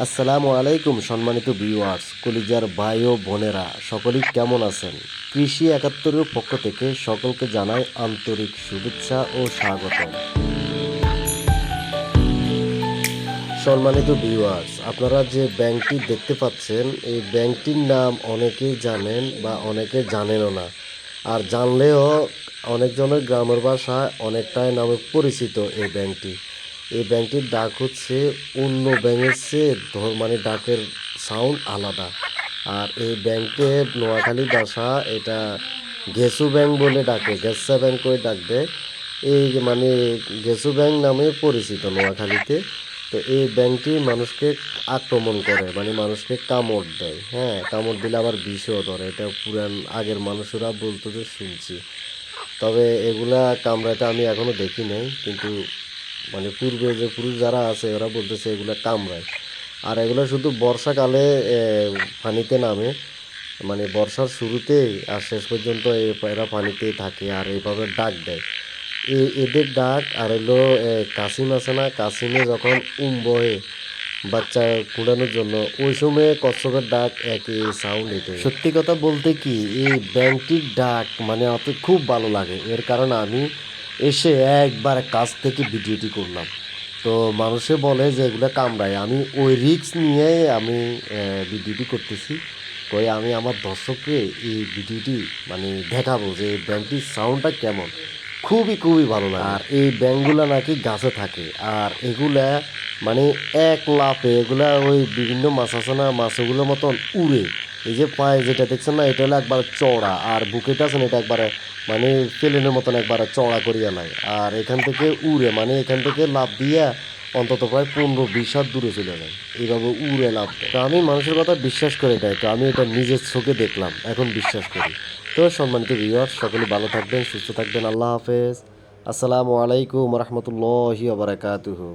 আসসালামু আলাইকুম, সম্মানিত ভিউয়ার্স কলিজার ভাই ও বোনেরা, সকলেই কেমন আছেন? কৃষি একাত্তরের পক্ষ থেকে সকলকে জানাই আন্তরিক শুভেচ্ছা ও স্বাগতম। সম্মানিত ভিউয়ার্স আপনারা যে ব্যাংকটি দেখতে পাচ্ছেন, এই ব্যাংকটির নাম অনেকেই জানেন বা অনেকে জানেনও না। আর জানলেও অনেকজনের গ্রামের ভাষায় অনেকটাই নামে পরিচিত এই ব্যাংকটি। এই ব্যাংকটির ডাক হচ্ছে অন্য ব্যাংকের চেয়ে মানে ডাকের সাউন্ড আলাদা। আর এই ব্যাংকের নোয়াখালী ভাষা এটা গেসু ব্যাংক বলে ডাকে গেসা ব্যাংক করে ডাক দেয়। এই মানে গেসু ব্যাংক নামে পরিচিত নোয়াখালীতে। তো এই ব্যাংকটি মানুষকে আক্রমণ করে মানে মানুষকে কামড় দেয়। হ্যাঁ কামড় দিলে আবার বিষও ধরে। এটা পুরান আগের মানুষেরা বলতো যে শুনছি। তবে এগুলা কামড়াতে আমি এখনও দেখি নাই, কিন্তু মানে পূর্বে যে পুরুষ যারা আছে ওরা বলতেছে এগুলা কামড়ায়। আর এগুলো শুধু বর্ষাকালে পানিতে নামে। মানে বর্ষার শুরুতে আর শেষ পর্যন্ত এরা পানিতেই থাকে আর এইভাবে ডাক দেয়। এদের ডাক আর হলো এ, কাসিম আছে না? কাসিমে যখন উম বয়ে বাচ্চা কুড়ানোর জন্য ওই সময় কচ্ছপের ডাক একই সাউন্ড এটাই সত্যি কথা বলতে কি এই ব্যাংকটির ডাক মানে অত খুব ভালো লাগে। এর কারণ আমি এসে একবার কাছ থেকে ভিডিওটি করলাম। তো মানুষে বলে যে, এগুলো কামড়ায়। আমি ওই রিস্ক নিয়ে আমি ভিডিওটি করতেছি। কই আমি আমার দর্শককে এই ভিডিওটি মানে দেখাবো যে এই ব্যাংকটির সাউন্ডটা কেমন। খুবই খুবই ভালো লাগে। আর এই ব্যাংকগুলো নাকি গাছে থাকে। আর এগুলা মানে এক লাফে এগুলা ওই বিভিন্ন মাছ আছে না, মাছগুলোর মতন উড়ে। এই যে পায়ে যেটা দেখছেন না, এটা হলো একবার চড়া আর বুকেটা আছে না, এটা একবারে মানে প্লেনের মতন একবারে চড়া করিয়া লাগে আর এখান থেকে উড়ে মানে এখান থেকে লাভ দিয়া অন্তত প্রায় পনেরো বিশ হাত দূরে চলে যায়। এইভাবে উড়ে লাভ তো আমি মানুষের কথা বিশ্বাস করে এটাই তো আমি এটা নিজের চোখে দেখলাম, এখন বিশ্বাস করি। তো সম্মানিত ভিউয়ার্স সকলে ভালো থাকবেন, সুস্থ থাকবেন, আল্লাহ হাফেজ। আসসালামু আলাইকুম রহমতুল্লাহি বারাকাতুহু।